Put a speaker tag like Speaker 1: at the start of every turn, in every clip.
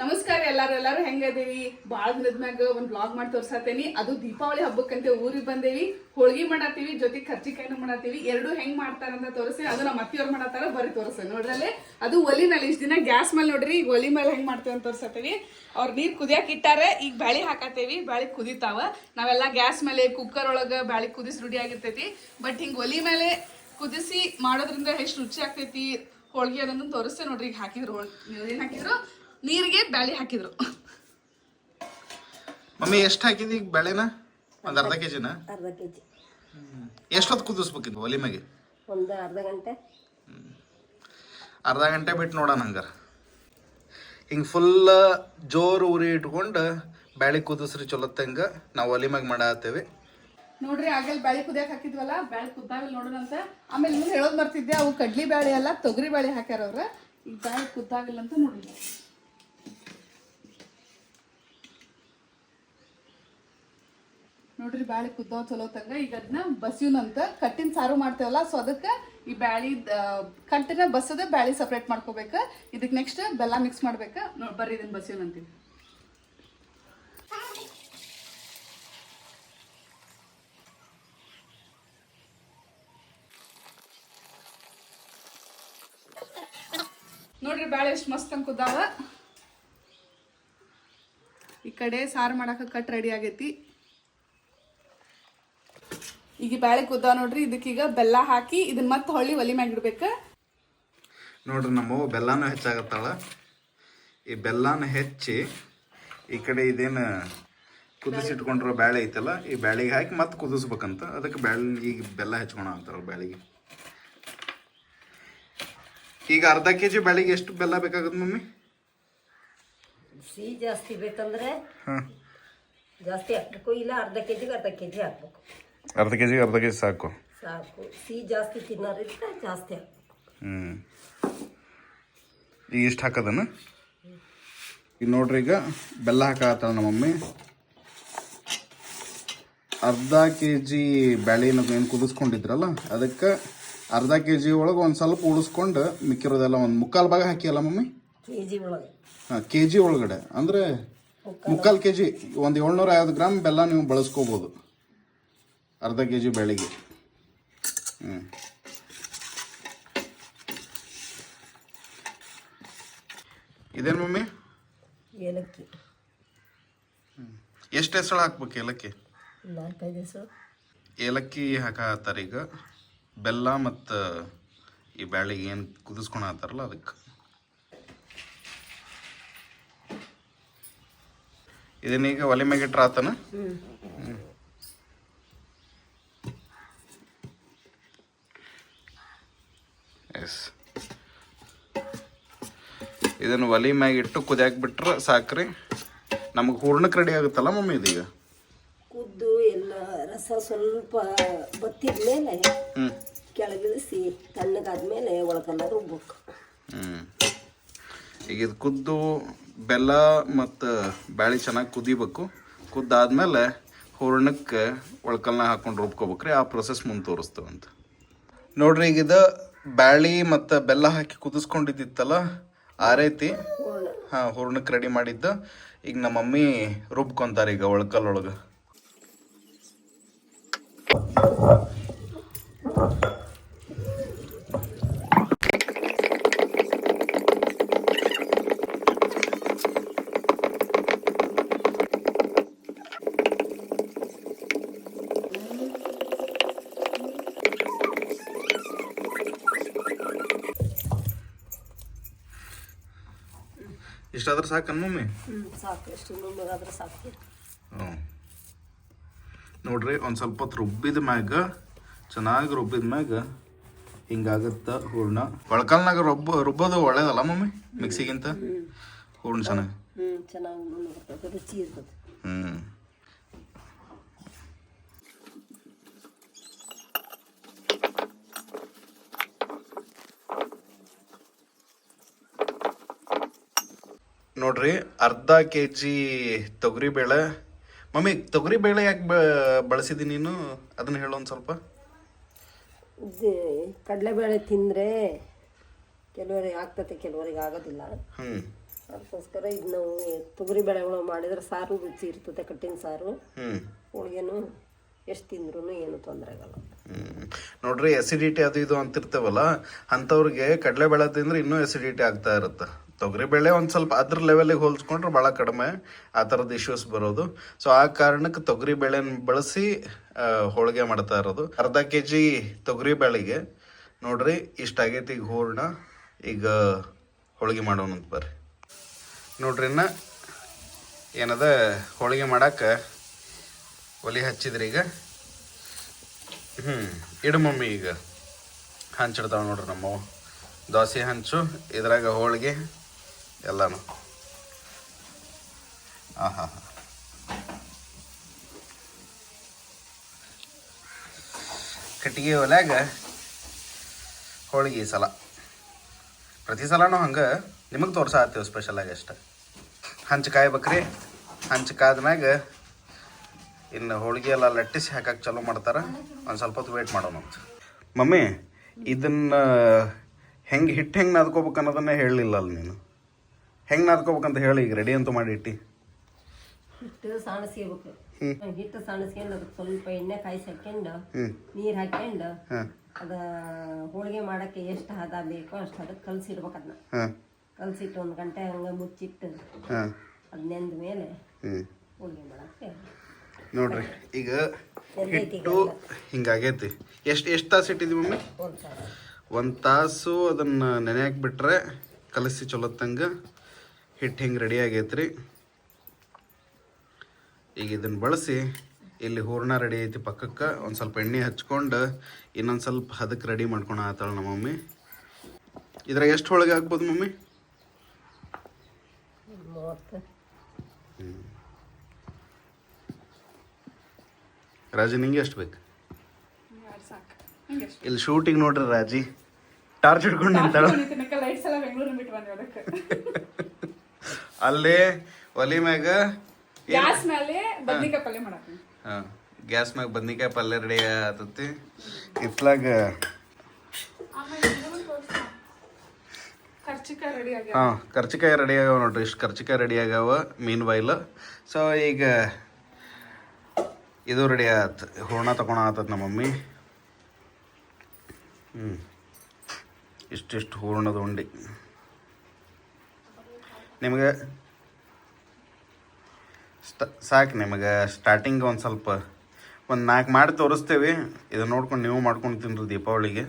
Speaker 1: ನಮಸ್ಕಾರ ಎಲ್ಲಾರು ಎಲ್ಲಾರು ಹೆಂಗದೇವಿ ಭಾಳ ದಿನದ ಮ್ಯಾಗ ಒಂದು ಬ್ಲಾಗ್ ಮಾಡಿ ತೋರ್ಸತ್ತೇನಿ ಅದು ದೀಪಾವಳಿ ಹಬ್ಬಕ್ಕಂತೆ ಊರಿಗೆ ಬಂದೇವಿ. ಹೋಳ್ಗಿ ಮಾಡತ್ತೀವಿ ಜೊತೆ ಕರ್ಜಿಕಾಯಿನೂ ಮಾಡತ್ತೀವಿ ಎರಡು ಹೆಂಗ್ ಮಾಡ್ತಾರಂತ ತೋರಿಸಿ, ಅದು ನಮ್ಮ ಅತ್ತಿಯವ್ರು ಮಾಡತ್ತಾರ ಬರೀ ತೋರಿಸ. ನೋಡ್ರಲ್ಲೇ, ಅದು ಒಲಿನಲ್ಲಿ, ಇಷ್ಟು ದಿನ ಗ್ಯಾಸ್ ಮೇಲೆ ನೋಡ್ರಿ, ಈಗ ಒಲಿ ಮೇಲೆ ಹೆಂಗ್ ಮಾಡ್ತೇವೆ ಅಂತ ತೋರ್ಸತ್ತೀವಿ ಅವ್ರ ನೀರು ಕುದಿಯಕ್ಕೆ ಇಟ್ಟಾರ, ಈಗ ಬ್ಯಾಳಿ ಹಾಕತ್ತೇವಿ. ಬ್ಯಾಳಿ ಕುದಿತಾವ. ನಾವೆಲ್ಲ ಗ್ಯಾಸ್ ಮೇಲೆ ಕುಕ್ಕರ್ ಒಳಗ ಬ್ಯಾಳಿ ಕುದಿಸಿ ರೂಢಿ ಆಗಿರ್ತೈತಿ. ಬಟ್ ಹಿಂಗ್ ಒಲಿ ಮೇಲೆ ಕುದಿಸಿ ಮಾಡೋದ್ರಿಂದ ಎಷ್ಟು ರುಚಿ ಆಗ್ತೈತಿ? ಹೋಳ್ಗಿ ಅದನ್ನು ತೋರಿಸ್ತೇವೆ ನೋಡ್ರಿ. ಈಗ ಹಾಕಿದ್ರು ಏನ್ ಹಾಕಿದ್ರು? ನೀರಿಗೆ ಬ್ಯಾಳಿ ಹಾಕಿದ್ರು.
Speaker 2: ಮಮ್ಮಿ ಎಷ್ಟು ಹಾಕಿದಿ ಈಗ ಬೇಳೆನ ಒಂದು ಅರ್ಧ ಕೆ ಜಿನ
Speaker 3: ಅರ್ಧ ಕೆ ಜಿ
Speaker 2: ಎಷ್ಟೊತ್ತು ಕುದಿಸ್ಬೇಕಿದ್ದು ಒಲಿ ಮ್ಯಾಗೆ
Speaker 3: ಒಂದು ಅರ್ಧ ಗಂಟೆ.
Speaker 2: ಅರ್ಧ ಗಂಟೆ ಬಿಟ್ಟು ನೋಡೋಣ ಹಂಗಾರ. ಹಿಂಗೆ ಫುಲ್ ಜೋರು ಉರಿ ಇಟ್ಕೊಂಡು ಬ್ಯಾಳಿ ಕುದಿಸ್ರಿ ಚಲೋತ್ತಂಗ ನಾವು ಒಲಿ ಮ್ಯಾಗ ಮಾಡತ್ತೇವೆ.
Speaker 1: ನೋಡ್ರಿ ಆಗಲ್ ಬ್ಯಾಳಿ ಕುದಿಯಕ್ ಹಾಕಿದ್ವಲ್ಲ ಬ್ಯಾಳಿ ಕುದ್ದಾಗಲ್ಲ ನೋಡೋಣ ಅಂತ. ಆಮೇಲೆ ಮುಂದೆ ಹೇಳೋದ್ ಮರ್ತಿದ್ದೆ ಅವು ಕಡ್ಲಿ ಬ್ಯಾಳಿ ಅಲ್ಲ ತೊಗರಿ ಬ್ಯಾಳಿ ಹಾಕ್ಯಾರ ಅವ್ರ. ಈಗ ಬ್ಯಾಳಿ ಕುದ್ದಾಗಲ್ಲ ಅಂತ ನೋಡ್ರಿ ನೋಡ್ರಿ ಬ್ಯಾಳಿ ಕುದ್ದೋ ಚಲೋ ತಂಗ. ಈಗ ಅದನ್ನ ಬಸಿಯುನಂತ ಕಟ್ಟಿನ ಸಾರು ಮಾಡ್ತೇವಲ್ಲ ಸೊ ಅದಕ್ಕೆ ಈ ಬ್ಯಾಳಿ ಕಟ್ಟಿನ ಬಸದ ಬ್ಯಾಳಿ ಸಪ್ರೇಟ್ ಮಾಡ್ಕೋಬೇಕು. ಇದಕ್ಕೆ ನೆಕ್ಸ್ಟ್ ಬೆಲ್ಲ ಮಿಕ್ಸ್ ಮಾಡ್ಬೇಕು. ನೋಡಿ ಬರ್ರಿ ಇದನ್ನ ಬಸಿಯುನಂತೀವಿ ನೋಡ್ರಿ ಬ್ಯಾಳಿ ಎಷ್ಟು ಮಸ್ತ್ ಅಂತ ಕುದ್ದಾವ. ಈ ಕಡೆ ಸಾರು ಮಾಡಾಕ ಕಟ್ ರೆಡಿ ಆಗೈತಿ. ಈಗ ಬ್ಯಾಳಿ ಕುದ್ದಾವ ನೋಡ್ರಿ ಇದಕ್ಕೀಗ ಬೆಲ್ಲ ಹಾಕಿ ಇದನ್ನ ಮತ್ತೆ ಹೊಳ್ಳಿ ಒಲಿ ಮ್ಯಾಗ ಇಡ್ಬೇಕ.
Speaker 2: ನೋಡ್ರಿ ನಮ್ಮ ಬೆಲ್ಲನೂ ಹೆಚ್ಚಾಗತ್ತಾಳ. ಈ ಬೆಲ್ಲನ ಹೆಚ್ಚಿ ಈ ಕಡೆ ಇದೇನು ಕುದಿಸಿಟ್ಕೊಂಡಿರೋ ಬ್ಯಾಳೆ ಐತಲ್ಲ ಈ ಬ್ಯಾಳಿಗೆ ಹಾಕಿ ಮತ್ತೆ ಕುದಿಸ್ಬೇಕಂತ. ಅದಕ್ಕೆ ಬ್ಯಾಳೆ ಈಗ ಬೆಲ್ಲ ಹೆಚ್ಕೊಳ ಅಂತಾರ ಬ್ಯಾಳಿಗೆ. ಈಗ ಅರ್ಧ ಕೆ ಜಿ ಬ್ಯಾಳಿಗೆ ಎಷ್ಟು ಬೆಲ್ಲ ಬೇಕಾಗುತ್ತೆ ಮಮ್ಮಿ?
Speaker 3: ಸಿಹಿ ಜಾಸ್ತಿ ಬೇಕಂದ್ರೆ
Speaker 2: ಹಾಂ.
Speaker 3: ಜಾಸ್ತಿ ಹಾಕ್ಬೇಕು ಇಲ್ಲ ಅರ್ಧ ಕೆ ಜಿಗೆ ಅರ್ಧ ಕೆ ಜಿ ಹಾಕ್ಬೇಕು.
Speaker 2: ಅರ್ಧ ಕೆ ಜಿಗೆ ಅರ್ಧ ಕೆ ಜಿ ಸಾಕು.
Speaker 3: ಸಾಕು. ಸಿಹಿ ಜಾಸ್ತಿ ತಿನ್ನೋರಿದ್ರೆ ಜಾಸ್ತಿ
Speaker 2: ಹ್ಞೂ ಈಗ ಇಷ್ಟು ಹಾಕೋದನ್ನು ಈಗ ನೋಡ್ರಿ ಈಗ ಬೆಲ್ಲ ಹಾಕತ್ತಾಳ ನಮ್ಮ ಮಮ್ಮಿ ಅರ್ಧ ಕೆ ಜಿ ಬ್ಯಾಳಿನ ಏನು ಕುದಿಸ್ಕೊಂಡಿದ್ರಲ್ಲ ಅದಕ್ಕೆ ಅರ್ಧ ಕೆ ಜಿ ಒಳಗೆ ಒಂದು ಸ್ವಲ್ಪ ಉಳಿಸ್ಕೊಂಡು ಮಿಕ್ಕಿರೋದೆಲ್ಲ ಒಂದು ಮುಕ್ಕಾಲು ಭಾಗ ಹಾಕಿಯಲ್ಲ ಮಮ್ಮಿ?
Speaker 3: ಕೆ ಜಿ ಒಳಗೆ.
Speaker 2: ಹಾಂ ಕೆ ಜಿ ಒಳಗಡೆ. ಅಂದರೆ ಮುಕ್ಕಾಲು ಕೆ ಜಿ ಒಂದು ಏಳ್ನೂರ ಐವತ್ತು ಗ್ರಾಮ್ ಬೆಲ್ಲ ನೀವು ಬಳಸ್ಕೋಬೋದು. ಅರ್ಧ ಕೆ ಜಿ ಬೆಳಿಗ್ಗೆ. ಹ್ಞೂ ಇದೇನು ಮಮ್ಮಿ?
Speaker 3: ಏಲಕ್ಕಿ.
Speaker 2: ಎಷ್ಟು ಹೆಸರು ಹಾಕ್ಬೇಕು ಏಲಕ್ಕಿ?
Speaker 3: ನಾಲ್ಕೈದು ಹೆಸರು.
Speaker 2: ಏಲಕ್ಕಿ ಹಾಕತ್ತಾರ ಈಗ? ಬೆಲ್ಲ ಮತ್ತು ಈ ಬ್ಯಾಳಿಗೆ ಏನು ಕುದಿಸ್ಕೊಂಡು ಹಾಕ್ತಾರಲ್ಲ ಅದಕ್ಕೆ. ಇದನ್ನೀಗ ಒಲೆ ಮ್ಯಾಗ ಇಟ್ರ ಆತನ?
Speaker 3: ಹ್ಞೂ
Speaker 2: ಎಸ್ ಇದನ್ನು ಒಲಿ ಮ್ಯಾಗ ಇಟ್ಟು ಕುದಿಯಾಕ್ ಬಿಟ್ರೆ ಸಾಕ್ರಿ. ನಮಗೆ ಹೂರ್ಣಕ್ಕೆ ರೆಡಿ ಆಗುತ್ತಲ್ಲ ಮಮ್ಮಿ ಇದೀಗ?
Speaker 3: ಕುದ್ದು ಎಲ್ಲ ರಸ ಸ್ವಲ್ಪ ಬತ್ತಿದ ಮೇಲೆ
Speaker 2: ಹ್ಞೂ
Speaker 3: ಕೆಳಗಿಳಿಸಿ ತಣ್ಣಗಾದ್ಮೇಲೆ ಒಳಕಲ್ಲ ರುಬ್ಬೇಕು.
Speaker 2: ಹ್ಞೂ ಈಗ ಇದು ಕುದ್ದು ಬೆಲ್ಲ ಮತ್ತು ಬ್ಯಾಳಿ ಚೆನ್ನಾಗಿ ಕುದಿಬೇಕು. ಕುದ್ದಾದ್ಮೇಲೆ ಹೂರ್ಣಕ್ಕೆ ಒಳ್ಕಲ್ನ ಹಾಕೊಂಡು ರುಬ್ಕೋಬೇಕ್ರಿ. ಆ ಪ್ರೊಸೆಸ್ ಮುಂದೆ ತೋರಿಸ್ತೇವಂತ ನೋಡ್ರಿ ಈಗ ಇದು ಬ್ಯಾಳಿ ಮತ್ತು ಬೆಲ್ಲ ಹಾಕಿ ಕುದಿಸ್ಕೊಂಡಿದ್ದಿತ್ತಲ್ಲ ಆ ರೀತಿ ಹಾಂ ಹೂರ್ಣಕ್ಕೆ ರೆಡಿ ಮಾಡಿದ್ದು. ಈಗ ನಮ್ಮ ಮಮ್ಮಿ ರುಬ್ಕೊಂತಾರೆ ಈಗ ಒಳ್ಕಲ್ ಇಷ್ಟಾದ್ರೆ ಸಾಕನ್ ಮಮ್ಮಿ
Speaker 3: ಸಾಕು. ಎಷ್ಟು ನುಣ್ಣಗಾದ್ರೆ ಸಾಕು.
Speaker 2: ಹ್ಞೂ ನೋಡ್ರಿ ಒಂದು ಸ್ವಲ್ಪ ಹೊತ್ತು ರುಬ್ಬಿದ ಮ್ಯಾಗ ಚೆನ್ನಾಗಿ ರುಬ್ಬಿದ ಮ್ಯಾಗ ಹಿಂಗಾಗತ್ತ ಹೂರ್ಣ. ಒಳಕಲ್ನಾಗ ರುಬ್ಬ ರುಬ್ಬೋದು ಒಳ್ಳೇದಲ್ಲ ಮಮ್ಮಿ ಮಿಕ್ಸಿಗಿಂತ? ಹೂರ್ಣ ಚೆನ್ನಾಗಿ.
Speaker 3: ಹ್ಞೂ ಚೆನ್ನಾಗಿ ನುಣ್ಣಗೆ ರುಚಿ ಇರ್ತದೆ.
Speaker 2: ಹ್ಞೂ ನೋಡ್ರಿ ಅರ್ಧ ಕೆ ಜಿ ತೊಗರಿ ಬೇಳೆ. ಮಮ್ಮಿ ತೊಗರಿ ಬೇಳೆ ಯಾಕೆ ಬಳಸಿದಿ ನೀನು? ಅದನ್ನ ಹೇಳು ಒಂದು ಸ್ವಲ್ಪ.
Speaker 3: ಕಡಲೆ ಕಡಲೆಬೇಳೆ ತಿಂದರೆ ಕೆಲವರಿಗೆ ಆಗ್ತತೆ ಕೆಲವರಿಗೆ ಆಗೋದಿಲ್ಲ.
Speaker 2: ಹ್ಞೂ
Speaker 3: ಅದಕ್ಕೋಸ್ಕರ ಇದು ನಾವು ತೊಗರಿ ಬೇಳೆಗಳು ಮಾಡಿದ್ರೆ ಸಾರು ರುಚಿ ಇರ್ತದೆ ಕಟ್ಟಿನ ಸಾರು. ಹೋಳಿಗೆನು ಎಷ್ಟು ತಿಂದ್ರೂ ಏನು ತೊಂದರೆ ಆಗಲ್ಲ.
Speaker 2: ನೋಡ್ರಿ ಎಸಿಡಿಟಿ ಅದು ಇದು ಅಂತಿರ್ತೇವಲ್ಲ ಅಂಥವ್ರಿಗೆ ಕಡಲೆಬೇಳೆ ತಿಂದ್ರೆ ಇನ್ನೂ ಎಸಿಡಿಟಿ ಆಗ್ತಾ ಇರುತ್ತೆ. ತೊಗರಿಬೇಳೆ ಒಂದು ಸ್ವಲ್ಪ ಅದ್ರ ಲೆವೆಲಿಗೆ ಹೋಲಿಸ್ಕೊಂಡ್ರೆ ಭಾಳ ಕಡಿಮೆ ಆ ಥರದ ಇಶ್ಯೂಸ್ ಬರೋದು. ಸೊ ಆ ಕಾರಣಕ್ಕೆ ತೊಗರಿ ಬೇಳೆನ ಬಳಸಿ ಹೋಳಿಗೆ ಮಾಡ್ತಾ ಇರೋದು. ಅರ್ಧ ಕೆ ಜಿ ತೊಗರಿ ಬೇಳೆಗೆ ನೋಡ್ರಿ ಇಷ್ಟ ಆಗೈತಿ ಈಗ ಹೂರ್ಣ, ಈಗ ಹೋಳಿಗೆ ಮಾಡೋಣಂತ ಬರ್ರಿ. ನೋಡ್ರಿ ಇನ್ನ ಏನದ ಹೋಳಿಗೆ ಮಾಡಕ್ಕೆ ಒಲಿ ಹಚ್ಚಿದ್ರಿ ಈಗ. ಹ್ಞೂ ಇಡು ಮಮ್ಮಿ ಈಗ. ಹಂಚಿಡ್ತಾವ ನೋಡ್ರಿ ನಮ್ಮವು ದೋಸೆ ಹಂಚು, ಇದ್ರಾಗ ಹೋಳಿಗೆ. ಎಲ್ಲಾನು. ಹಾಂ ಕಟ್ಟಿಗೆ ಒಲ್ಯಾಗ ಹೋಳಿಗೆ ಸಲ. ಪ್ರತಿ ಸಲನೂ ಹಂಗೆ ನಿಮಗೆ ತೋರ್ಸಾತ್ತೀವಿ ಸ್ಪೆಷಲಾಗಿ ಅಷ್ಟೆ. ಹಂಚು ಕಾಯ್ಬೇಕ್ರಿ. ಹಂಚು ಕಾದ್ಮ್ಯಾಗ ಇನ್ನು ಹೋಳಿಗೆ ಎಲ್ಲ ಲಟ್ಟಿಸಿ ಹಾಕಕ್ಕೆ ಚಾಲೂ ಮಾಡ್ತಾರೆ. ಒಂದು ಸ್ವಲ್ಪ ಹೊತ್ತು ವೇಟ್ ಮಾಡೋಣ ಅಂತ. ಮಮ್ಮಿ, ಇದನ್ನು ಹೆಂಗೆ ಹಿಟ್ಟು ಹೆಂಗೆ ನಾದ್ಕೋಬೇಕು ಅನ್ನೋದನ್ನೇ ಹೇಳಲಿಲ್ಲ ಅಲ್ಲ ನೀನು. ಹೆಂಗೆ ನಾದ್ಕೋಬೇಕಂತ ಹೇಳಿ ಈಗ ರೆಡಿ ಅಂತ ಮಾಡಿ ಇಟ್ಟು.
Speaker 3: ಹಿಟ್ಟು ಸಾಣಿಸ್ಕೋಬೇಕು ಹಿಟ್ಟು ಸಾಣಸ್ಕೊಂಡು ಅದಕ್ಕೆ ಸ್ವಲ್ಪ ಎಣ್ಣೆ ಕಾಯಿಸಿ
Speaker 2: ಹಾಕ್ಯಂಡು
Speaker 3: ನೀರು
Speaker 2: ಹಾಕ್ಯಂಡು
Speaker 3: ಅದ ಹೋಳಿಗೆ ಮಾಡಕ್ಕೆ ಎಷ್ಟು ಹದ ಬೇಕೋ ಅಷ್ಟು ಅದಕ್ಕೆ ಕಲಸಿಡ್ಬೇಕು ಅದನ್ನ ಕಲಸಿಟ್ಟು ಒಂದು ಗಂಟೆ ಹಂಗೆ ಮುಚ್ಚಿಟ್ಟು
Speaker 2: ಹಾಂ.
Speaker 3: ಅದು ನೆಂದ ಮೇಲೆ ಹೋಳಿಗೆ ಮಾಡಕ್ಕೆ
Speaker 2: ನೋಡ್ರಿ ಈಗ ಹಿಟ್ಟು ಹಿಂಗಾಗೈತಿ ಎಷ್ಟು ಎಷ್ಟು ತಾಸು ಇಟ್ಟಿದ್ವಿ ಮಮ್ಮಿ?
Speaker 3: ಒಂದು
Speaker 2: ತಾಸು. ಅದನ್ನು ನೆನೆ ಹಾಕ್ಬಿಟ್ರೆ ಕಲಸಿ ಚಲೋತ್ತಂಗ ಹಿಟ್ಟು ಹಿಂಗೆ ರೆಡಿ ಆಗೈತ್ರಿ. ಈಗ ಇದನ್ನು ಬಳಸಿ ಇಲ್ಲಿ ಹೂರ್ಣ ರೆಡಿ ಐತಿ ಪಕ್ಕಕ್ಕೆ. ಒಂದು ಸ್ವಲ್ಪ ಎಣ್ಣೆ ಹಚ್ಕೊಂಡು ಇನ್ನೊಂದು ಸ್ವಲ್ಪ ಹದಕ್ಕೆ ರೆಡಿ ಮಾಡ್ಕೊಂಡು ಆತಾಳ ನಮ್ಮ ಮಮ್ಮಿ. ಇದ್ರಾಗ ಎಷ್ಟು ಹೋಳಿಗೆ ಆಗ್ಬೋದು ಮಮ್ಮಿ? ರಾಜಿ, ನಿಂಗೆ ಎಷ್ಟು ಬೇಕು? ಇಲ್ಲಿ ಶೂಟಿಂಗ್ ನೋಡ್ರಿ ರಾಜಿ. ಟಾರ್ಚ್ ಹಿಡ್ಕೊಂಡು ನಿಂತಾಳ
Speaker 1: ಲೈಟ್ಸ್ ಎಲ್ಲ ಬೆಂಗಳೂರು ಬಿಟ್ಟು ಬಂದ್ವಿ ಅದಕ್ಕೆ
Speaker 2: ಅಲ್ಲೇ ಒಲಿ ಮ್ಯಾಗ
Speaker 1: ಗ್ಯಾಸ್ ಮೇಲೆ ಬದ್ನಿಕಾಯಿ ಪಲ್ಯ
Speaker 2: ಹಾಂ. ಗ್ಯಾಸ್ ಮ್ಯಾಗ ಬದ್ನಿಕಾಯಿ ಪಲ್ಯ ರೆಡಿ ಆತತಿ ಇತ್ಲಾಗ ಹಾಂ ಕರ್ಚಿಕಾಯಿ ರೆಡಿ ಆಗ್ಯಾವ ನೋಡ್ರಿ. ಇಷ್ಟು ಕರ್ಚಿಕಾಯಿ ರೆಡಿ ಆಗ್ಯಾವ ಮೀನ್ ಬಾಯ್ಲ್. ಸೊ ಈಗ ಇದು ರೆಡಿ ಆತ್. ಹೂರ್ಣ ತಗೊಳ ಆತತ್ ನಮ್ಮ ಮಮ್ಮಿ. ಹ್ಞೂ ಇಷ್ಟಿಷ್ಟು ಹೂರ್ಣದ ಉಂಡಿ. ನಿಮಗೆ ಸ್ಟ ಸಾಕು ನಿಮಗೆ ಸ್ಟಾರ್ಟಿಂಗ್ ಒಂದು ಸ್ವಲ್ಪ ಒಂದು ನಾಲ್ಕು ಮಾಡಿ ತೋರಿಸ್ತೇವೆ. ಇದನ್ನ ನೋಡ್ಕೊಂಡು ನೀವು ಮಾಡ್ಕೊಂಡು ತಿನ್ನಿರಿ ದೀಪಾವಳಿಗೆ.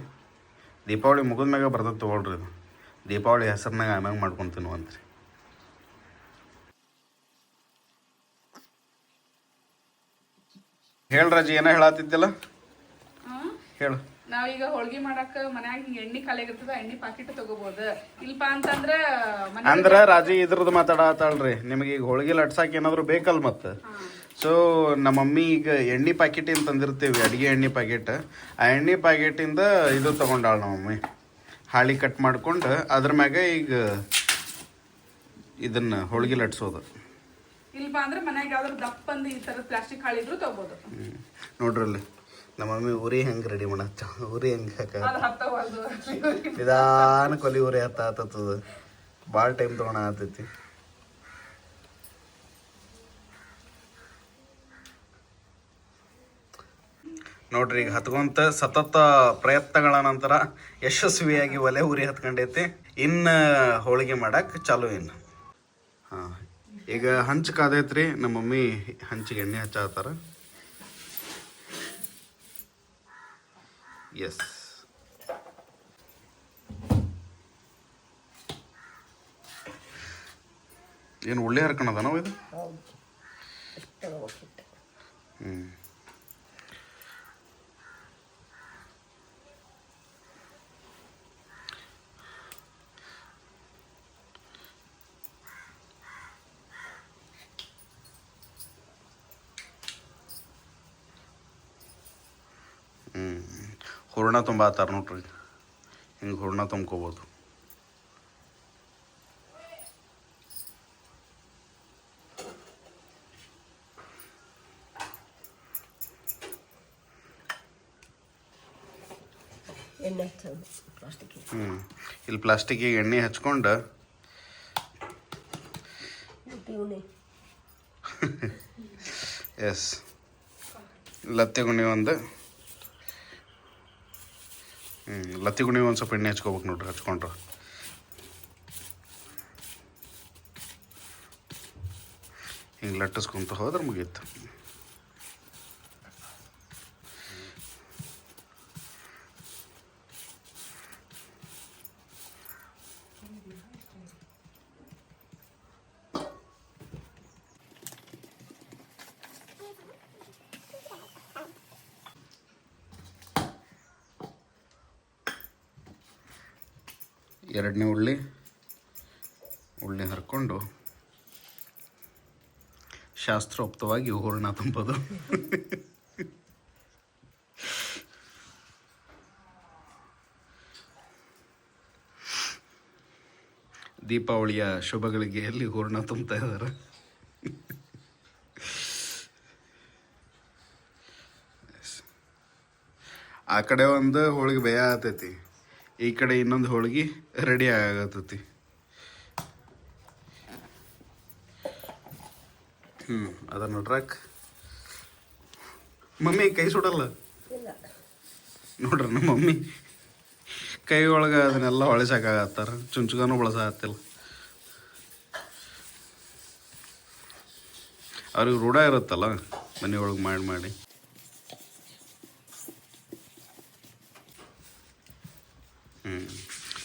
Speaker 2: ದೀಪಾವಳಿ ಮುಗಿದ ಮ್ಯಾಗ ಬರ್ತದೆ ತೊಗೊಳ್ರಿ ಇದು. ದೀಪಾವಳಿ ಹೆಸರಿನಾಗ ಆಮ್ಯಾಗ ಮಾಡ್ಕೊಂಡು ತಿನ್ನುವಂತ್ರಿ. ಹೇಳ್ ರಾಜಿ ಏನೋ ಹೇಳತ್ತಿದ್ದಿಲ್ಲ ಹೇಳು.
Speaker 1: ನಾವೀಗ ಹೋಳ್ಗಿ ಮಾಡಾಕ ಮನ್ಯಾಗ ಹಿಂಗ ಎಣ್ಣೆ ಖಾಲಿ ಆಗಿರ್ತದ ಎಣ್ಣೆ ಪಾಕಿಟ್ ತಗೋಬಹುದು ಇಲ್ಪ ಅಂತಂದ್ರ
Speaker 2: ಅಂದ್ರ ರಾಜಿ ಇದ್ರದ್ದು ಮಾತಾಡತ್ತಾಳ್ರಿ ನಿಮಗೆ ಈಗ ಹೋಳಿಗೆ ಲಟ್ಸಾಕ ಏನಾದ್ರು ಬೇಕಲ್ ಮತ್ತ. ಸೊ ನಮ್ಮ ಮಮ್ಮಿ ಈಗ ಎಣ್ಣೆ ಪ್ಯಾಕೆಟ್ ಏನು ತಂದಿರ್ತೀವಿ ಅಡುಗೆ ಎಣ್ಣೆ ಪ್ಯಾಕೆಟ್ ಆ ಎಣ್ಣೆ ಪ್ಯಾಕೆಟಿಂದ ಇದು ತಗೊಂಡಾಳ ನಮ್ಮ ಮಮ್ಮಿ ಹಾಳಿ ಕಟ್ ಮಾಡ್ಕೊಂಡು ಅದ್ರ ಮ್ಯಾಗ ಈಗ ಇದನ್ನ ಹೋಳಿಗೆ ಲಟ್ಸೋದು.
Speaker 1: ಇಲ್ಪ ಅಂದ್ರೆ ಮನ್ಯಾಗ ಯಾವ್ದಾದ್ರು ದಪ್ಪಂದು ಈ ಥರ ಪ್ಲಾಸ್ಟಿಕ್ ಹಾಳಿದ್ರು ತಗೋಬಹುದು
Speaker 2: ನೋಡ್ರಲ್ಲಿ. ನಮ್ಮ ಮಮ್ಮಿ ಉರಿ ಹೆಂಗೆ ರೆಡಿ ಮಾಡತ್ತ ಉರಿ ಹೆಂಗೆ ಹಾಕ ನಿಧಾನಕ್ಕೆ ಒಲಿ ಉರಿ ಹತ್ತ ಆತದ ಭಾಳ ಟೈಮ್ ತೊಗೊಳ ಆತೈತಿ. ನೋಡ್ರಿ ಈಗ ಹತ್ಕೊಂತ ಸತತ ಪ್ರಯತ್ನಗಳ ನಂತರ ಯಶಸ್ವಿಯಾಗಿ ಒಲೆ ಉರಿ ಹತ್ಕೊಂಡೈತಿ. ಇನ್ನು ಹೋಳಿಗೆ ಮಾಡಕ್ ಚಾಲು ಇನ್ನು ಹಾಂ ಈಗ ಹಂಚ್ ಕಾದೈತ್ರಿ ನಮ್ಮ ಮಮ್ಮಿ ಹಂಚಿಗೆ ಎಣ್ಣೆ ಹಚ್ಚಾತಾರ ಎಸ್ ಏನು ಒಳ್ಳೆ ಹರ್ಕಣದ ನಾವು ಇದು
Speaker 3: ಹೌದು ಎಷ್ಟು ತಗೋಬೇಕು ಹಿಟ್ಟು
Speaker 2: ಹ್ಞೂ ಹ್ಞೂ ಹೂರ್ಣ ತುಂಬ ಆತಾರ ನೋಡ್ರಿ. ಹಿಂಗೆ ಹೂರ್ಣ ತುಂಬ್ಕೋಬೋದು. ಹ್ಞೂ ಇಲ್ಲಿ ಪ್ಲಾಸ್ಟಿಕ್ಕಿಗೆ ಎಣ್ಣೆ ಹಚ್ಕೊಂಡು ಎಸ್ ಲತ್ತಿ ಗುಣಿ ಒಂದು. ಹ್ಞೂ ಲತ್ತಿ ಗುಣಿ ಒಂದು ಸ್ವಲ್ಪ ಎಣ್ಣೆ ಹಚ್ಕೋಬೇಕು ನೋಡ್ರಿ ಹಚ್ಕೊಂಡ್ರೆ. ಹಿಂಗೆ ಲಟ್ಟಿಸ್ಕೊಂತ ಹೋದ್ರೆ ಮುಗೀತು. ಎರಡನೇ ಉಳ್ಳಿ ಉಳ್ಳಿ ಹರ್ಕೊಂಡು ಶಾಸ್ತ್ರೋಕ್ತವಾಗಿ ಹೂರ್ಣ ತುಂಬೋದು. ದೀಪಾವಳಿಯ ಶುಭಗಳಿಗೆ ಎಲ್ಲಿ ಹೂರ್ಣ ತುಂಬ್ತಾ ಇದ್ದಾರೆ? ಆ ಕಡೆ ಒಂದು ಹೋಳಿಗೆ ಭಯ ಆತೈತಿ. ಈ ಕಡೆ ಇನ್ನೊಂದು ಹೋಳಿಗೆ ರೆಡಿ ಆಗತ್ತತಿ. ಹ್ಞೂ ಅದ ನೋಡ್ರಾಕ್ ಮಮ್ಮಿ ಕೈ ಸುಡಲ್ಲ? ನೋಡ್ರಿ ನಮ್ಮ ಮಮ್ಮಿ. ಕೈ ಒಳಗೆ ಅದನ್ನೆಲ್ಲ ಹೊಳಿಸಾಕಾಗತ್ತಾರ. ಚುಂಚುಗನೂ ಬಳಸಾಕತ್ತಿಲ್ಲ. ಅವ್ರಿಗೆ ರೂಢ ಇರುತ್ತಲ್ಲ ಮನೆಯೊಳಗೆ ಒಳಗೆ ಮಾಡಿ ಮಾಡಿ.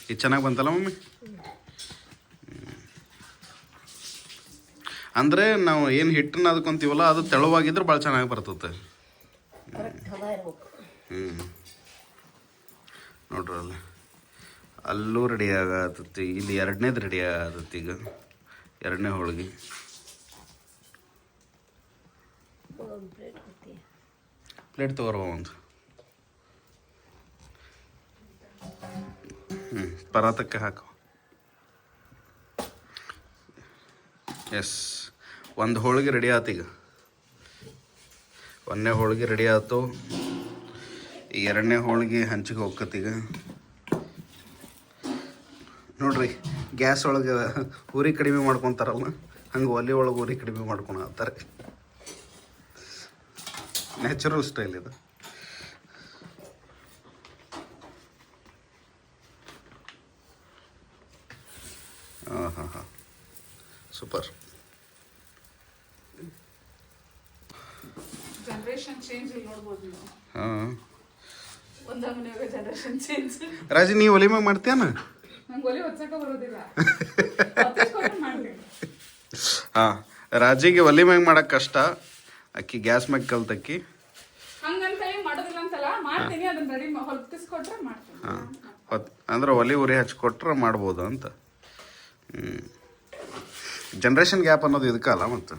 Speaker 2: ಇದು ಚೆನ್ನಾಗಿ ಬಂತಲ್ಲ ಮಮ್ಮಿ? ಅಂದರೆ ನಾವು ಏನು ಹಿಟ್ಟನ್ನ ಅದಕ್ಕೊಂತೀವಲ್ಲ ಅದು ತೆಳುವಾಗಿದ್ರೆ ಭಾಳ ಚೆನ್ನಾಗಿ ಬರ್ತದೆ
Speaker 3: ನೋಡ್ರಲ್ಲ
Speaker 2: ಹ್ಞೂ ಅಲ್ಲೂ. ರೆಡಿ ಆಗತ್ತತಿ ಇಲ್ಲಿ ಎರಡನೇದು ರೆಡಿ ಆಗತ್ತತಿ ಈಗ. ಎರಡನೇ ಹೋಳಿಗೆ.
Speaker 3: ಪ್ಲೇಟ್
Speaker 2: ತೊಗೊರುವ ಒಂದು. ಹ್ಞೂ ಪರಾತಕ್ಕೆ ಹಾಕು ಎಸ್ ಒಂದು ಹೋಳಿಗೆ ರೆಡಿ ಆಯ್ತು ಈಗ ಒಂದನೇ ಹೋಳಿಗೆ ರೆಡಿ ಆಯ್ತು ಎರಡನೇ ಹೋಳಿಗೆ ಹಂಚಿಗೆ ಹೋಗ್ಕತ್ತೀಗ ನೋಡ್ರಿ ಗ್ಯಾಸ್ ಒಳಗೆ ಉರಿ ಕಡಿಮೆ ಮಾಡ್ಕೊತಾರಲ್ಲ ಹಂಗೆ ಒಲೆ ಒಳಗೆ ಉರಿ ಕಡಿಮೆ ಮಾಡ್ಕೊಳತ್ತಾರೆ ನ್ಯಾಚುರಲ್ ಸ್ಟೈಲ್ ಇದು ಹಾಂ ಹಾಂ ಹಾಂ ಸೂಪರ್
Speaker 1: ಜನರೇಷನ್ ಚೇಂಜ್ ಇಲ್ಲಿ ನೋಡ್ಬೋದು ನೀವು
Speaker 2: ಹಾಂ
Speaker 1: ಒಂದ ಮನೆಯಾಗ ಜನರೇಷನ್ ಚೇಂಜ್
Speaker 2: ರಾಜಿ ನೀವು ಒಲೆ ಮ್ಯಾಗ ಮಾಡ್ತೀಯನ? ಹಾಂ ರಾಜಿಗೆ ಒಲೆ ಮ್ಯಾಗ ಮಾಡಕ್ಕೆ ಕಷ್ಟ. ಅಕ್ಕಿ ಗ್ಯಾಸ್ ಮ್ಯಾಗ ಕಲ್ತಕ್ಕಿ. ಹೊತ್ ಅಂದ್ರೆ ಒಲಿ ಉರಿ ಹಚ್ಕೊಟ್ರೆ ಮಾಡ್ಬೋದು ಅಂತ. ಹ್ಞೂ ಜನ್ರೇಷನ್ ಗ್ಯಾಪ್ ಅನ್ನೋದು ಇದಕ್ಕಲ್ಲ ಮತ್ತು.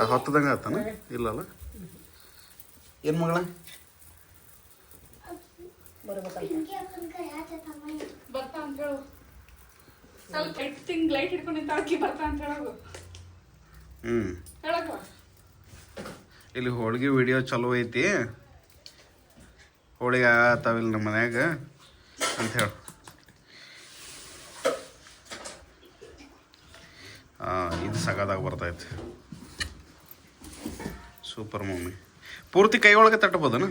Speaker 2: ಅದು ಹೊತ್ತದಂಗೆ ಆತನ? ಇಲ್ಲಲ್ಲ? ಏನು ಮಗಳ?
Speaker 1: ಬರ್ತಾ ಅಂತ ಹೇಳು. ಸ್ವಲ್ಪ ಲೈಟ್ ತಿಂಗ್ ಲೈಟ್ ಹಿಡ್ಕೊಂಡು ನಿಂತಾಕಿ ಬರ್ತಾ ಅಂತ ಹೇಳೋದು
Speaker 2: ಹ್ಞೂ
Speaker 1: ಹೇಳಕ್ಕ.
Speaker 2: ಇಲ್ಲಿ ಹೋಳಿಗೆ ವಿಡಿಯೋ ಚಲೋ ಐತಿ. ಹೋಳಿಗೆ ಆಗತ್ತಾವಿಲ್ಲ ನಮ್ಮ ಮನ್ಯಾಗ ಅಂತ ಹೇಳು. ಇದು ಸಗದಾಗ ಬರ್ತೈತಿ. ಸೂಪರ್ ಮಮ್ಮಿ ಪೂರ್ತಿ ಕೈ ಒಳಗೆ ತಟ್ಟಬೋದನ?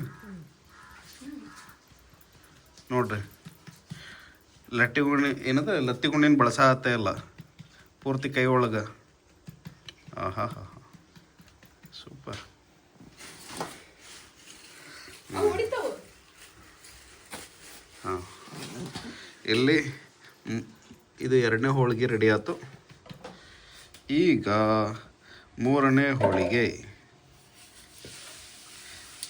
Speaker 2: ನೋಡ್ರಿ. ಲಟ್ಟಿ ಗುಣಿ ಏನದ? ಲತ್ತಿ ಗುಣಿನ ಬಳಸತ್ತೆ ಇಲ್ಲ. ಪೂರ್ತಿ ಕೈ ಒಳಗೆ ಹಾಂ ಹಾಂ. ಹಾಂ ಸೂಪರ್ ಹಾಂ. ಇಲ್ಲಿ ಇದು ಎರಡನೇ ಹೋಳಿಗೆ ರೆಡಿ ಆಯ್ತು ಈಗ ಮೂರನೇ ಹೋಳಿಗೆ.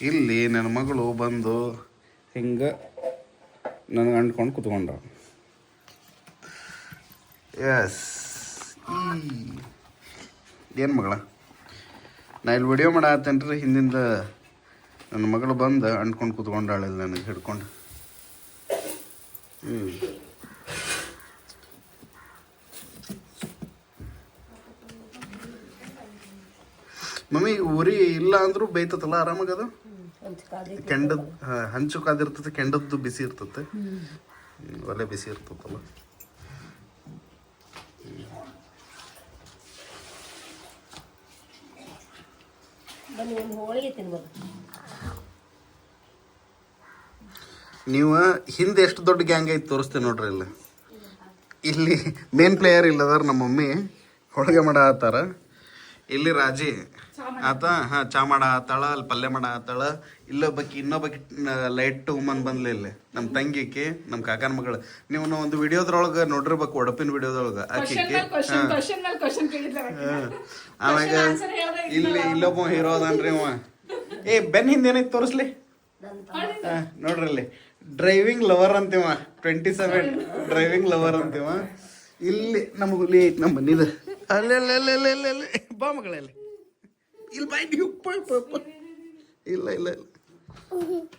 Speaker 2: ಇಲ್ಲಿ ನನ್ನ ಮಗಳು ಬಂದು ಹಿಂಗೆ ನನಗೆ ಅಂಡ್ಕೊಂಡು ಕುತ್ಕೊಂಡ ಎಸ್ ಏನು ಮಗಳ? ನಾ ಇಲ್ಲಿ ವಿಡಿಯೋ ಮಾಡತ್ತೇನ್ರಿ ಹಿಂದಿಂದ ನನ್ನ ಮಗಳು ಬಂದು ಅಂಡ್ಕೊಂಡು ಕುತ್ಕೊಂಡಾಳಿಲ್ಲ ನನಗೆ ಹಿಡ್ಕೊಂಡು. ಮಮ್ಮಿ ಉರಿ ಇಲ್ಲ ಅಂದ್ರೂ ಬೈತತಲ್ಲ ಆರಾಮಾಗದು ಕೆಂಡದ ಹಂಚು ಕಾದಿರ್ತದೆ ಕೆಂಡದ್ದು ಬಿಸಿ ಇರ್ತತೆ. ಹ್ಮ್, ಒಲೆ ಬಿಸಿ ಇರ್ತದಲ್ಲ ನೀವು ಹಿಂದೆ ಎಷ್ಟು ದೊಡ್ಡ ಗ್ಯಾಂಗ್ ಐತಿ ತೋರಿಸ್ತೇನೆ ನೋಡ್ರಿ ಇಲ್ಲಿ. ಇಲ್ಲಿ ಮೇನ್ ಪ್ಲೇಯರ್ ಇಲ್ಲದಾರ ನಮ್ಮ ಮಮ್ಮಿ ಹೋಳಿಗೆ ಮಾಡ ಆತಾರ ಇಲ್ಲಿ ರಾಜಿ. ಆತ ಹಾ ಚಾ ಮಾಡ ಆತಾಳ ಅಲ್ಲಿ ಪಲ್ಯ ಮಾಡ ಆತಾಳ. ಇಲ್ಲೊಬ್ಬಕಿ ಇನ್ನೊಬ್ಬಕಿ ಲೈಟ್ ಹುಮನ್ ಬಂದ್ಲಿ ಇಲ್ಲಿ. ನಮ್ಮ ತಂಗಿಕಿ ನಮ್ಮ ಕಾಕನ ಮಗಳು. ನೀವು ಒಂದು ವಿಡಿಯೋದ್ರೊಳಗೆ ನೋಡಿರ್ಬೇಕು ಒಡಪಿನ ವಿಡಿಯೋದೊಳಗೆ
Speaker 1: ಆಕಿಕಿ
Speaker 2: ಆಮ್ಯಾಗ ಇಲ್ಲಿ ಇಲ್ಲೊಬ್ಬ ಹೀರೋ ಅದಾನ್ರಿ ಅವ ಏ ಬೆನ್ ಹಿಂದೆ ಏನೈತಿ ತೋರಿಸ್ಲಿ? ನೋಡ್ರಿ ಇಲ್ಲಿ ಡ್ರೈವಿಂಗ್ ಲವರ್ ಅಂತೀವ ಟ್ವೆಂಟಿ ಸೆವೆನ್ ಡ್ರೈವಿಂಗ್ ಲವರ್ ಅಂತೀವ ಇಲ್ಲಿ ನಮ್ಮ ಹುಲಿ ಐತಿ ನಮ್ಮ ಮನಿದ. ಅಲ್ಲೇ ಅಲ್ಲೇ ಅಲ್ಲೇ ಅಲ್ಲೇ ಬಾ ಮಗಳಲ್ಲಿ ಇಲ್ಲಿ ಬಾಯ್ ನೀವು. ಇಲ್ಲ ಇಲ್ಲ ಇಲ್ಲ.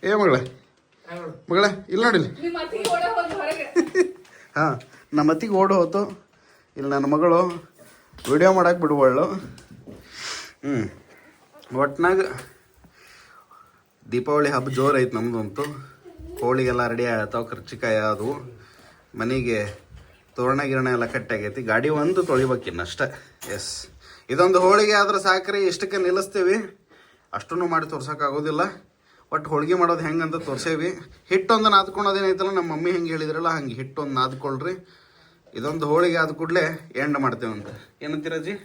Speaker 2: ಏ ಮಗಳ? ಮಗಳ, ಇಲ್ಲ ನೋಡಿ
Speaker 1: ನಿಮ್ಮ ಅತ್ತಿಗೆ ಓಡ ಹೋಗಿ ಹೊರಗೆ
Speaker 2: ಹಾಂ, ನಮ್ಮ ಅತ್ತಿಗೆ ಓಡ ಹೋತು. ಇಲ್ಲಿ ನನ್ನ ಮಗಳು ವಿಡಿಯೋ ಮಾಡಕ್ಕೆ ಬಿಡುವಳು ಹ್ಞೂ ಒಟ್ನಾಗ ದೀಪಾವಳಿ ಹಬ್ಬ ಜೋರು ಐತೆ ನಮ್ದಂತೂ ಕೋಳಿಗೆಲ್ಲ ರೆಡಿ ಆಗ್ತಾವೆ ಖರ್ಚಿಕಾಯಿ ಅದು ಮನೆಗೆ ತೋರಣ ಗಿರಣ ಎಲ್ಲ ಕಟ್ಟಾಗೈತಿ. ಗಾಡಿ ಒಂದು ತೊಳಿಬೇಕಿನ್ನಷ್ಟೇ. ಎಸ್ ಇದೊಂದು ಹೋಳಿಗೆ ಆದ್ರೆ ಸಾಕ್ರಿ ಇಷ್ಟಕ್ಕೆ ನಿಲ್ಲಿಸ್ತೀವಿ. ಅಷ್ಟನ್ನು ಮಾಡಿ ತೋರ್ಸೋಕ್ಕಾಗೋದಿಲ್ಲ. ಬಟ್ ಹೋಳಿಗೆ ಮಾಡೋದು ಹೆಂಗಂತ ತೋರ್ಸೇವಿ. ಹಿಟ್ಟೊಂದು ನಾದ್ಕೊಳೋದೇನೈತಲ್ಲ ನಮ್ಮ ಮಮ್ಮಿ ಹೆಂಗೆ ಹೇಳಿದ್ರಲ್ಲ ಹಂಗೆ ಹಿಟ್ಟೊಂದು ನಾದ್ಕೊಳ್ರಿ ಇದೊಂದು ಹೋಳಿಗೆ ಆದ ಕೂಡಲೇ ಎಂಡ್ ಮಾಡ್ತೇವಂತ ಏನಂತೀರಜ್ಜಿ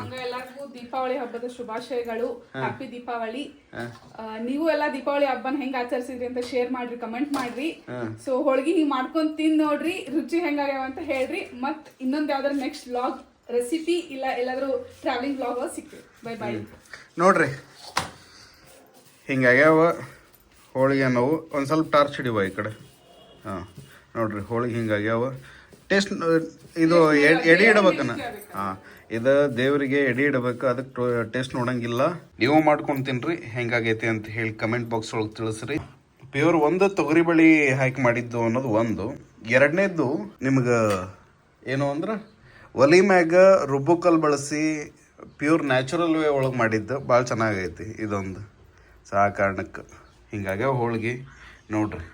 Speaker 1: ಹಂಗ ಎಲ್ಲರಿಗೂ ದೀಪಾವಳಿ ಹಬ್ಬದ ಶುಭಾಶಯಗಳು. ಹ್ಯಾಪಿ ದೀಪಾವಳಿ. ನೀವು ಎಲ್ಲ ದೀಪಾವಳಿ ಹಬ್ಬನ ಹೆಂಗ್ ಆಚರಿಸಿದ್ರಿ ಅಂತ ಶೇರ್ ಮಾಡ್ರಿ ಕಮೆಂಟ್ ಮಾಡ್ರಿ. ಸೊ ಹೋಳಿಗೆ ನೀವು ಮಾಡ್ಕೊಂಡ್ ತಿನ್ ನೋಡ್ರಿ ರುಚಿ ಹೆಂಗಾಗ್ಯಾವ ಅಂತ ಹೇಳ್ರಿ. ಮತ್ ಇನ್ನೊಂದ್ ಯಾವ್ದಾದ್ರು ನೆಕ್ಸ್ಟ್ ವ್ಲಾಗ್ ರೆಸಿಪಿ ಇಲ್ಲ ಎಲ್ಲಾದರೂ ಟ್ರಾವೆಲಿಂಗ್ ಬ್ಲಾಗ್ ಸಿಕ್ತು ಬೈ ಬೈ
Speaker 2: ನೋಡ್ರಿ ಹಿಂಗಾಗ್ಯಾವ ಹೋಳಿಗೆ ನಾವು ಒಂದು ಸ್ವಲ್ಪ ಟಾರ್ಚ್ ಹಿಡಿವ ಈ ಕಡೆ. ಹಾಂ ನೋಡ್ರಿ ಹೋಳಿಗೆ ಹಿಂಗಾಗ್ಯಾವ. ಟೇಸ್ಟ್ ಇದು ಎಡಿ ಎಡೆ ಇಡಬೇಕನ್ನ. ಹಾಂ ಇದು ದೇವರಿಗೆ ಎಡಿ ಇಡಬೇಕು ಅದಕ್ಕೆ ಟೇಸ್ಟ್ ನೋಡಂಗಿಲ್ಲ. ನೀವು ಮಾಡ್ಕೊಂಡು ತಿನ್ರಿ ಹೆಂಗಾಗೈತಿ ಅಂತ ಹೇಳಿ ಕಮೆಂಟ್ ಬಾಕ್ಸ್ ಒಳಗೆ ತಿಳಿಸ್ರಿ. ಪ್ಯೂರ್ ಒಂದು ತೊಗರಿ ಬಳಿ ಹಾಕಿ ಮಾಡಿದ್ದು ಅನ್ನೋದು ಒಂದು. ಎರಡನೇದ್ದು ನಿಮ್ಗೆ ಏನು ಅಂದ್ರೆ ಒಲಿ ಮ್ಯಾಗ ರುಬ್ಬುಕಲ್ ಬಳಸಿ ಪ್ಯೂರ್ ನ್ಯಾಚುರಲ್ ವೇ ಒಳಗೆ ಮಾಡಿದ್ದು ಭಾಳ ಚೆನ್ನಾಗೈತಿ ಇದೊಂದು. ಸೊ ಆ ಕಾರಣಕ್ಕೆ ಹಿಂಗಾಗ್ಯಾವ ಹೋಳ್ಗೆ ನೋಡ್ರಿ.